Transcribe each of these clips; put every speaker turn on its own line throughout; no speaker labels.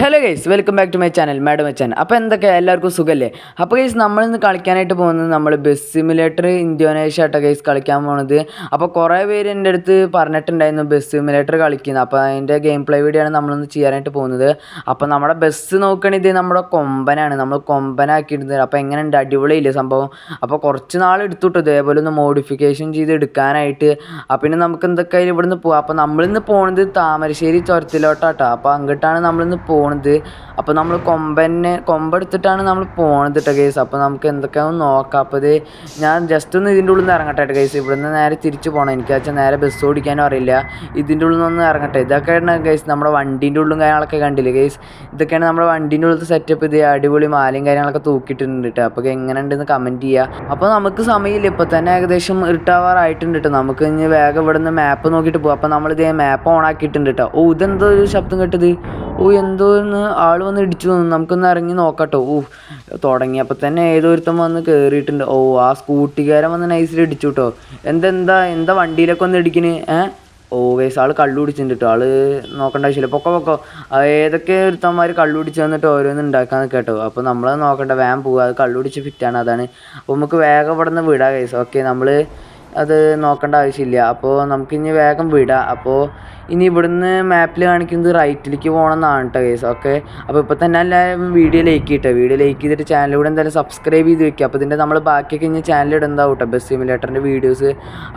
Hello guys welcome back to my channel madam channel അപ്പോൾ എന്തൊക്കെ എല്ലാവർക്കും സുഖമല്ലേ അപ്പോൾ ഗൈസ് നമ്മളിന്ന് കളിക്കാനായിട്ട് പോകുന്നത് നമ്മൾ ബസ് സിമുലേറ്റർ ഇന്തോനേഷ്യ ആട്ടോ ഗൈസ് കളിക്കാൻ പോകുന്നത് അപ്പോൾ കുറേ പേര് എന്റെ അടുത്ത് പറഞ്ഞിട്ടുണ്ടായിരുന്നു ബസ് സിമുലേറ്റർ കളിക്കുന്നത്. അപ്പോൾ അതിന്റെ ഗെയിം പ്ലേ വീഡിയോ ആണ് നമ്മളിന്ന് ചെയ്യാനായിട്ട് പോകുന്നത്. അപ്പോൾ നമ്മുടെ ബസ് നോക്കണത് നമ്മുടെ കൊമ്പനാണ്. നമ്മൾ കൊമ്പനാക്കിയിരുന്നത് അപ്പോൾ എങ്ങനെയുണ്ട്? അടിപൊളിയില്ലേ സംഭവം? അപ്പോൾ കുറച്ച് നാൾ എടുത്തുട്ടോ ഇതേപോലെ ഒന്ന് മോഡിഫിക്കേഷൻ ചെയ്ത് എടുക്കാനായിട്ട്. അപ്പോൾ പിന്നെ നമുക്ക് എന്തൊക്കെയായാലും ഇവിടുന്ന് പോകാം അപ്പോൾ നമ്മളിന്ന് പോകുന്നത് താമരശ്ശേരി ചുരത്തിലോട്ടാട്ടോ. അപ്പോൾ അങ്ങോട്ടാണ് നമ്മളിന്ന് പോകുന്നത് അപ്പോൾ നമ്മൾ കൊമ്പന്നെ കൊമ്പെടുത്തിട്ടാണ് നമ്മൾ പോണത് കേട്ടോ കേസ് അപ്പോൾ നമുക്ക് എന്തൊക്കെയാണ് നോക്കാം. അപ്പോൾ ഇത് ഞാൻ ജസ്റ്റ് ഒന്ന് ഇതിന്റെ ഉള്ളിൽ നിന്ന് ഇറങ്ങട്ടെ കേട്ടോ കേസ് ഇവിടുന്ന് നേരെ തിരിച്ചു പോകണം എനിക്ക് വെച്ചാൽ നേരെ ബസ് ഓടിക്കാനും അറിയില്ല. ഇതിന്റെ ഉള്ളിൽ നിന്ന് ഇറങ്ങട്ടെ. ഇതൊക്കെ കേസ് നമ്മുടെ വണ്ടീന്റെ ഉള്ളും കാര്യങ്ങളൊക്കെ കണ്ടില്ലേ കേസ് ഇതൊക്കെയാണ് നമ്മുടെ വണ്ടീന്റെ ഉള്ളിലത്തെ സെറ്റപ്പ് ഇത് അടിപൊളി മാലയും കാര്യങ്ങളൊക്കെ തൂക്കിയിട്ടുണ്ട് കേട്ടോ അപ്പോൾ എങ്ങനെ ഉണ്ടെന്ന് കമന്റ് ചെയ്യുക അപ്പോൾ നമുക്ക് സമയമില്ല. ഇപ്പോൾ തന്നെ ഏകദേശം ഇരുട്ടാവാറായിട്ടുണ്ട് കേട്ടോ നമുക്ക് ഇനി വേഗം ഇവിടുന്ന് മാപ്പ് നോക്കിയിട്ട് പോകാം അപ്പോൾ നമ്മളിത് മാപ്പ് ഓൺ ആക്കിയിട്ടുണ്ട് കേട്ടോ ഓ ഇതെന്തോ ഒരു ശബ്ദം കേട്ടത്. ഓ എന്തോ ഒന്ന് ആൾ വന്ന് ഇടിച്ചു തന്നു നമുക്കൊന്ന് ഇറങ്ങി നോക്കാട്ടോ. ഓ തുടങ്ങിയപ്പോൾ തന്നെ ഏതൊരുത്തം വന്ന് കയറിയിട്ടുണ്ട് ഓ ആ സ്കൂട്ടിക്കാരൻ വന്ന് നൈസിൽ ഇടിച്ചു കേട്ടോ എന്തെന്താ എന്താ വണ്ടിയിലൊക്കെ ഒന്ന് ഇടിക്കണ്? ഏ? ഓ വേസ് ആൾ കള്ളു കുടിച്ചിട്ടുണ്ട് കേട്ടോ ആൾ നോക്കേണ്ട ആവശ്യമില്ല. പൊക്കോ പൊക്കോ. ഏതൊക്കെ ഒരുത്തന്മാർ കള്ളു കുടിച്ച് വന്നിട്ട് ഓരോന്ന് ഉണ്ടാക്കാൻ കേട്ടോ. അപ്പോൾ നമ്മൾ നോക്കണ്ട. വേഗം പോവുക അത് കള്ളു കുടിച്ച് ഫിറ്റാണ് അതാണ്. അപ്പോൾ നമുക്ക് വേഗം ഇവിടെ നിന്ന് വിടാം കേസ് ഓക്കെ നമ്മൾ അത് നോക്കേണ്ട ആവശ്യമില്ല. അപ്പോൾ നമുക്കിനി വേഗം വിടാം. അപ്പോൾ ഇനി ഇവിടുന്ന് മാപ്പിൽ കാണിക്കുന്നത് റൈറ്റിലേക്ക് പോകണം എന്നാണ് കേട്ടോ കേസ് ഓക്കെ അപ്പോൾ ഇപ്പോൾ തന്നെ എല്ലാവരും വീഡിയോ ലൈക്ക് ചെയ്യട്ടെ. വീഡിയോ ലൈക്ക് ചെയ്തിട്ട് ചാനലിലൂടെ എന്തായാലും സബ്സ്ക്രൈബ് ചെയ്ത് വെക്കുക. അപ്പോൾ ഇതിന്റെ നമ്മൾ ബാക്കിയൊക്കെ ഇനി ചാനലിടുന്നതാവും കേട്ടോ ബസ് സിമുലേറ്ററിന്റെ വീഡിയോസ്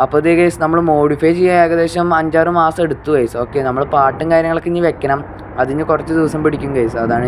അപ്പോൾ ഇത് കേസ് നമ്മൾ മോഡിഫൈ ചെയ്യാൻ ഏകദേശം അഞ്ചാറ് മാസം എടുത്തു കേസ് ഓക്കെ നമ്മൾ പാട്ടും കാര്യങ്ങളൊക്കെ ഇനി വെക്കണം. അതിന് കുറച്ച് ദിവസം പിടിക്കും കേസ് അതാണ്.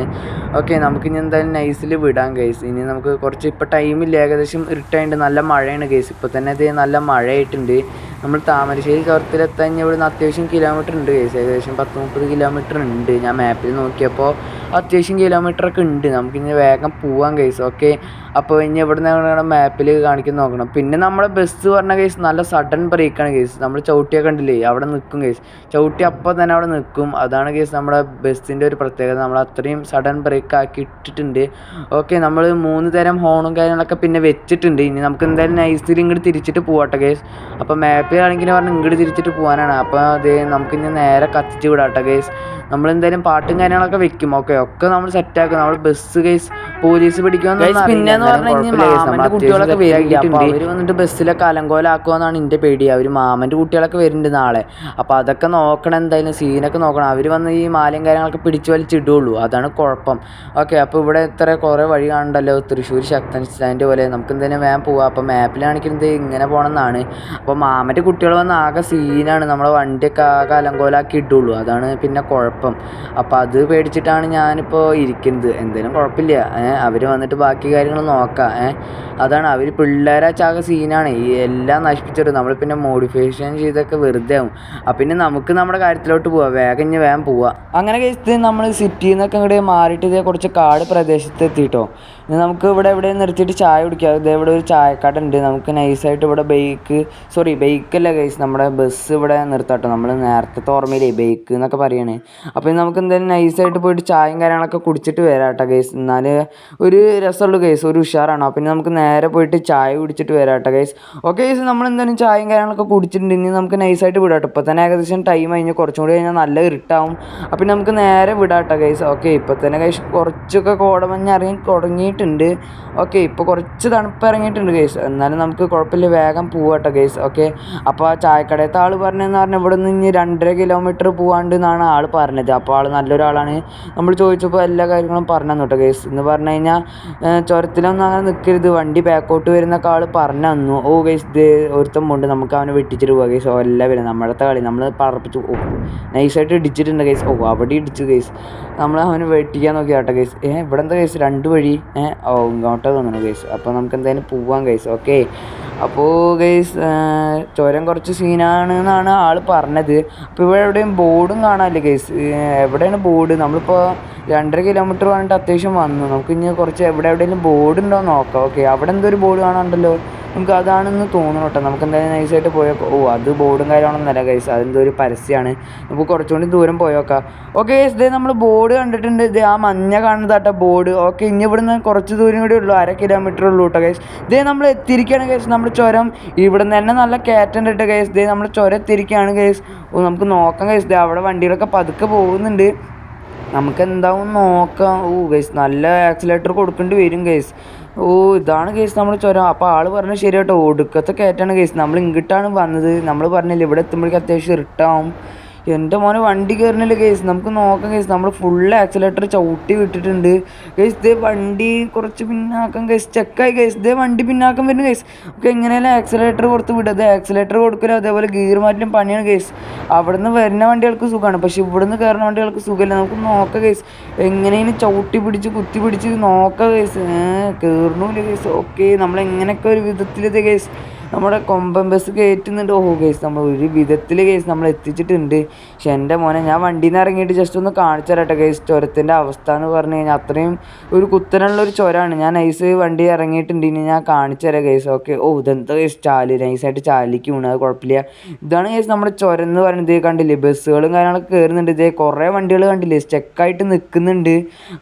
ഓക്കെ നമുക്കിനി എന്തായാലും നൈസിൽ വിടാം കേസ് ഇനി നമുക്ക് കുറച്ച് ഇപ്പോൾ ടൈമില്ല ഏകദേശം ഇരുട്ടായിട്ട് നല്ല മഴയാണ് കേസ് ഇപ്പോൾ തന്നെ ഇത് നല്ല മഴയായിട്ടുണ്ട്. നമ്മൾ താമരശ്ശേരി ചുരത്തിലെത്താൻ ഇവിടുന്ന് അത്യാവശ്യം കിലോമീറ്റർ ഉണ്ട്. കേസ് ഏകദേശം പത്ത് മുപ്പത് കിലോമീറ്റർ ഉണ്ട്. ഞാൻ മാപ്പിൽ നോക്കിയപ്പോൾ അത്യാവശ്യം കിലോമീറ്റർ ഒക്കെ ഉണ്ട്. നമുക്കിനി വേഗം പോവാം കേസ് ഓക്കെ അപ്പോൾ ഇനി ഇവിടുന്ന് മാപ്പിൽ കാണിക്കുന്ന നോക്കണം. പിന്നെ നമ്മുടെ ബസ് പറഞ്ഞ കേസ് നല്ല സഡൻ ബ്രേക്കാണ് കേസ് നമ്മൾ ചവിട്ടിയെ കണ്ടില്ലേ? അവിടെ നിൽക്കും കേസ് ചവിട്ടി അപ്പോൾ തന്നെ അവിടെ നിൽക്കും അതാണ് കേസ് നമ്മുടെ ബസ്സിന്റെ ഒരു പ്രത്യേകത. നമ്മൾ അത്രയും സഡൻ ബ്രേക്ക് ആക്കി ഇട്ടിട്ടുണ്ട്. ഓക്കെ നമ്മൾ മൂന്ന് തരം ഹോണും കാര്യങ്ങളൊക്കെ പിന്നെ വെച്ചിട്ടുണ്ട്. ഇനി നമുക്ക് എന്തായാലും നൈസിൽ ഇങ്ങോട്ട് തിരിച്ചിട്ട് പോവാട്ടെ കേസ് അപ്പോൾ മാപ്പിൽ ആണെങ്കിൽ പറഞ്ഞാൽ ഇങ്ങോട്ട് തിരിച്ചിട്ട് പോകാനാണ് അപ്പോൾ അത് നമുക്കിനി നേരെ കത്തിച്ച് വിടാട്ടെ കേസ് നമ്മൾ എന്തായാലും പാട്ടും കാര്യങ്ങളൊക്കെ വെക്കും. ഓക്കെ ഒക്കെ നമ്മൾ സെറ്റാക്കും നമ്മൾ ബസ് കേസ് പോലീസ് പിടിക്കുമെന്ന് പിന്നെ എന്ന് പറഞ്ഞു കഴിഞ്ഞാൽ കുട്ടികളൊക്കെ അവർ വന്നിട്ട് ബസ്സിലൊക്കെ അലങ്കോലാക്കുമെന്നാണ് എന്റെ പേടി. അവർ മാമന്റെ കുട്ടികളൊക്കെ വരുന്നുണ്ട് നാളെ. അപ്പൊ അതൊക്കെ നോക്കണം എന്തായാലും സീനൊക്കെ നോക്കണം. അവർ വന്ന് ഈ മാലയും കാര്യങ്ങളൊക്കെ പിടിച്ചു വലിച്ചിടുള്ളൂ അതാണ് കുഴപ്പം. ഓക്കെ അപ്പൊ ഇവിടെ ഇത്ര കുറേ വഴി കാണണ്ടല്ലോ. തൃശ്ശൂർ ശക്തൻ സ്റ്റാൻഡ് പോലെ. നമുക്ക് എന്തായാലും വേഗം പോവാം. അപ്പൊ മാപ്പിൽ കാണിക്കുന്നത് ഇങ്ങനെ പോകണമെന്നാണ് അപ്പൊ മാമന്റെ കുട്ടികൾ വന്ന് ആകെ സീനാണ് നമ്മളെ വണ്ടിയൊക്കെ ആകെ അലങ്കോലാക്കി ഇടുള്ളൂ. അതാണ് പിന്നെ കുഴപ്പം. അപ്പൊ അത് പേടിച്ചിട്ടാണ് ഞാനിപ്പോൾ ഇരിക്കുന്നത്. എന്തായാലും കുഴപ്പമില്ല. അവർ വന്നിട്ട് ബാക്കി കാര്യങ്ങൾ നോക്കാം ഏ? അതാണ് അവർ പിള്ളേരെ ചാക സീനാണ്. ഈ എല്ലാം നശിപ്പിച്ചിട്ട് നമ്മൾ പിന്നെ മോഡിഫിക്കേഷൻ ചെയ്തൊക്കെ വെറുതെ ആവും. അപ്പം പിന്നെ നമുക്ക് നമ്മുടെ കാര്യത്തിലോട്ട് പോവാം. വേഗം ഇനി വേഗം പോവാം. അങ്ങനെ കേസ് നമ്മൾ സിറ്റിയിൽ നിന്നൊക്കെ ഇങ്ങോട്ട് മാറിയിട്ട് കുറച്ച് കാട് പ്രദേശത്ത് എത്തിയിട്ടോ നമുക്ക് ഇവിടെ എവിടെ നിർത്തിയിട്ട് ചായ കുടിക്കാം. ഇതേ ഇവിടെ ഒരു ചായക്കട ഉണ്ട് നമുക്ക് നൈസായിട്ട് ഇവിടെ ബൈക്ക് സോറി ബൈക്കല്ല ഗൈസ് നമ്മുടെ ബസ് ഇവിടെ നിർത്താട്ടോ. നമ്മൾ നേരത്തെ ഓർമ്മയില്ലേ ബൈക്ക് എന്നൊക്കെ പറയണേ. അപ്പോൾ ഇനി നമുക്ക് എന്തായാലും നൈസായിട്ട് പോയിട്ട് ചായയും കാര്യങ്ങളൊക്കെ കുടിച്ചിട്ട് വരാം കേട്ടോ ഗൈസ് എന്നാൽ ഒരു രസമുള്ള ഗൈസ് ഒരു ഉഷാറാണ്. അപ്പോൾ ഇനി നമുക്ക് നേരെ പോയിട്ട് ചായ കുടിച്ചിട്ട് വരാം കേട്ടോ ഗൈസ് ഓക്കെ ഗൈസ് നമ്മൾ എന്തായാലും ചായയും കാര്യങ്ങളൊക്കെ കുടിച്ചിട്ടുണ്ട്. ഇനി നമുക്ക് നൈസായിട്ട് വിടാം കേട്ടോ ഇപ്പോൾ തന്നെ ഏകദേശം ടൈം കഴിഞ്ഞ് കുറച്ചും കൂടി കഴിഞ്ഞാൽ നല്ല ഇരുട്ടാവും. അപ്പം നമുക്ക് നേരെ വിടാം കേട്ടോ ഗൈസ് ഓക്കെ ഇപ്പോൾ തന്നെ ഗൈസ് കുറച്ചൊക്കെ കോടമഞ്ഞ് ഇറങ്ങി തുടങ്ങിയിട്ടുണ്ട് ഓക്കെ ഇപ്പോൾ കുറച്ച് തണുപ്പ് ഇറങ്ങിയിട്ടുണ്ട് ഗേസ് എന്നാലും നമുക്ക് കുഴപ്പമില്ല വേഗം പോവാട്ടോ ഗേസ് ഓക്കെ അപ്പോൾ ആ ചായക്കടയത്തെ ആൾ പറഞ്ഞതെന്ന് പറഞ്ഞാൽ ഇവിടെ നിന്ന് ഇനി രണ്ടര കിലോമീറ്റർ പോവാണ്ട് എന്നാണ് ആൾ പറഞ്ഞത്. അപ്പോൾ ആൾ നല്ലൊരാളാണ്. നമ്മൾ ചോദിച്ചപ്പോൾ എല്ലാ കാര്യങ്ങളും പറഞ്ഞു തന്നു ഗേസ് എന്ന് പറഞ്ഞു കഴിഞ്ഞാൽ ചുരത്തിലൊന്നും അങ്ങനെ നിൽക്കരുത് വണ്ടി ബാക്കോട്ട് വരുന്നൊക്കെ ആൾ പറഞ്ഞു തന്നു. ഓ ഗേസ് ഇത് ഒരുത്തം ഉണ്ട് നമുക്ക് അവനെ വെട്ടിച്ചിട്ട് പോവാം ഗേസ് ഓ എല്ലാം വരും. നമ്മളത്തെ കളി. നമ്മൾ പറപ്പിച്ചു. ഓ നൈസായിട്ട് ഇടിച്ചിട്ടുണ്ട് ഗേസ് ഓ അവിടെ ഇടിച്ചു ഗേസ് നമ്മൾ അവന് വെട്ടിക്കാൻ നോക്കിയാട്ടോ ഗേസ് ഏഹ് ഇവിടെ എന്താ ഗേസ് രണ്ട് വഴി. ഏ ഓ ഇങ്ങോട്ട് തോന്നുന്നു ഗൈസ് അപ്പോൾ നമുക്ക് എന്തായാലും പോവാം ഗൈസ് ഓക്കെ അപ്പോൾ ഗൈസ് ചുരം കുറച്ച് സീനാണ് എന്നാണ് ആൾ പറഞ്ഞത്. അപ്പോൾ ഇവിടെ എവിടെയും ബോർഡും കാണാനില്ല ഗൈസ് എവിടെയാണ് ബോർഡ് നമ്മളിപ്പോൾ രണ്ടര കിലോമീറ്റർ പറഞ്ഞിട്ട് അത്യാവശ്യം വന്നു. നമുക്ക് ഇനി കുറച്ച് എവിടെ എവിടെയെങ്കിലും ബോർഡ് ഉണ്ടോ നോക്കാം. ഓക്കെ അവിടെ എന്തോ ഒരു ബോർഡ് കാണാനുണ്ടല്ലോ? നമുക്ക് അതാണെന്ന് തോന്നണം കേട്ടോ. നമുക്ക് എന്തായാലും നൈസായിട്ട് പോയപ്പോൾ ഓ അത് ബോർഡും കാര്യമാണെന്നല്ല ഗൈസ് അതെന്തോ ഒരു പരസ്യമാണ് നമുക്ക് കുറച്ചുകൂടി ദൂരം പോയോക്കാം ഓക്കെ ഗൈസ് ഇതേ നമ്മൾ ബോർഡ് കണ്ടിട്ടുണ്ട്. ഇത് ആ മഞ്ഞ കാണുന്നതാട്ടോ ബോർഡ് ഓക്കെ ഇനി ഇവിടുന്ന് കുറച്ച് ദൂരം കൂടി ഉള്ളൂ. അര കിലോമീറ്റർ ഉള്ളൂ കേട്ടോ ഗൈസ് ഇതേ നമ്മൾ എത്തിയിരിക്കുകയാണ് ഗൈസ് നമ്മൾ ചുരം ഇവിടുന്ന് തന്നെ നല്ല കയറ്റം ഇട്ട് ഗൈസ് ഇതേ നമ്മൾ ചുരം എത്തിയിരിക്കുകയാണ് ഗൈസ് ഓ നമുക്ക് നോക്കാം ഗൈസ് ഇതേ അവിടെ വണ്ടികളൊക്കെ പതുക്കെ പോകുന്നുണ്ട്. നമുക്ക് എന്താവും നോക്കാം. ഓ ഗൈസ് നല്ല ആക്സിലേറ്റർ കൊടുക്കേണ്ടി വരും ഗൈസ് ഓ ഇതാണ് കേസ് നമ്മൾ ചുരം. അപ്പോൾ ആൾ പറഞ്ഞത് ശരി കേട്ടോ ഒടുക്കത്തെ കയറ്റാണ് കേസ് നമ്മൾ ഇങ്ങോട്ടാണ് വന്നത്. നമ്മൾ പറഞ്ഞില്ല ഇവിടെ എത്തുമ്പോഴേക്കും അത്യാവശ്യം ഇരുട്ടാവും. എന്റെ മോനെ വണ്ടി കയറണില്ല കേസ് നമുക്ക് നോക്കാം കേസ് നമ്മൾ ഫുൾ ആക്സിലേറ്റർ ചവിട്ടി വിട്ടിട്ടുണ്ട്. കേസ് ഇതേ വണ്ടി കുറച്ച് പിന്നാക്കം കേസ് ചെക്കായി കേസ് ഇതേ വണ്ടി പിന്നാക്കം വരുന്നു കേസ് നമുക്ക് എങ്ങനെയാലും ആക്സിലേറ്റർ കൊടുത്ത് വിടുക അത് ആക്സിലേറ്റർ കൊടുക്കില്ല അതേപോലെ ഗീർ മാറ്റലും പണിയാണ് കേസ് അവിടെ നിന്ന് വരുന്ന വണ്ടികൾക്ക് സുഖമാണ് പക്ഷെ ഇവിടുന്ന് കയറുന്ന വണ്ടികൾക്ക് സുഖമില്ല. നമുക്ക് നോക്ക കേസ് എങ്ങനെയും ചവിട്ടി പിടിച്ച് കുത്തി പിടിച്ച് നോക്ക കേസ് കയറണില്ല കേസ് ഓക്കെ നമ്മളെങ്ങനെയൊക്കെ ഒരു വിധത്തിലത് കേസ് നമ്മുടെ കൊമ്പൻ ബസ് കയറ്റുന്നുണ്ട് ഓഹോ കേസ് നമ്മൾ ഒരു വിധത്തിൽ കേസ് നമ്മൾ എത്തിച്ചിട്ടുണ്ട്. പക്ഷെ എന്റെ മോനെ ഞാൻ വണ്ടിയിൽ നിന്ന് ഇറങ്ങിയിട്ട് ജസ്റ്റ് ഒന്ന് കാണിച്ചു തരട്ടെ കേസ് ചുരത്തിന്റെ അവസ്ഥ എന്ന് പറഞ്ഞു കഴിഞ്ഞാൽ അത്രയും ഒരു കുത്തനുള്ള ഒരു ചുരമാണ് ഞാൻ നൈസ് വണ്ടി ഇറങ്ങിയിട്ടുണ്ട്. ഇനി ഞാൻ കാണിച്ചു തരാം കേസ് ഓക്കെ ഓ ഇതെന്താ കേസ് ചാൽ നൈസായിട്ട് ചാലിക്ക് വീണ് അത് കുഴപ്പമില്ല. ഇതാണ് കേസ് നമ്മുടെ ചുരം എന്ന് പറയുന്നത്. കണ്ടില്ലേ? ബസ്സുകളും കാര്യങ്ങളൊക്കെ കയറുന്നുണ്ട് ഇതേ കുറേ വണ്ടികൾ കണ്ടില്ലേ? സ്റ്റക്കായിട്ട് നിൽക്കുന്നുണ്ട്.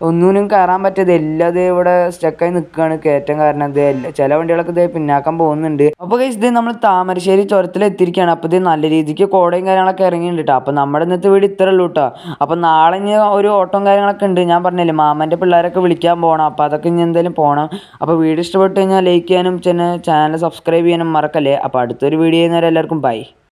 ഒന്നിനും കയറാൻ പറ്റാതെ എല്ലാം ഇവിടെ സ്റ്റക്കായി നിൽക്കുകയാണ് കയറ്റം കാരണം ഇത് ചില വണ്ടികളൊക്കെ ഇതേ പിന്നാക്കാൻ പോകുന്നുണ്ട്. അപ്പോൾ കേസ് ഇത് നമ്മൾ താമരശ്ശേരി ചുരത്തിൽ എത്തിയിരിക്കുകയാണ് അപ്പോൾ ഇത് നല്ല രീതിക്ക് കോടയും കാര്യങ്ങളൊക്കെ ഇറങ്ങിയിട്ടുണ്ട് അപ്പോൾ നമ്മുടെ ഇന്നത്തെ വീട് ഇത്ര ഉള്ളൂ കേട്ടോ അപ്പോൾ നാളെ ഇനി ഒരു ഓട്ടവും കാര്യങ്ങളൊക്കെ ഉണ്ട്. ഞാൻ പറഞ്ഞില്ലേ മാമന്റെ പിള്ളേരൊക്കെ വിളിക്കാൻ പോകണം അപ്പോൾ അതൊക്കെ ഇനി എന്തായാലും പോകണം അപ്പോൾ വീഡിയോ ഇഷ്ടപ്പെട്ട് കഴിഞ്ഞാൽ ലൈക്ക് ചെയ്യാനും ചാനൽ സബ്സ്ക്രൈബ് ചെയ്യാനും മറക്കല്ലേ. അപ്പോൾ അടുത്തൊരു വീഡിയോ ചെയ്യുന്നവരെല്ലാവർക്കും ബൈ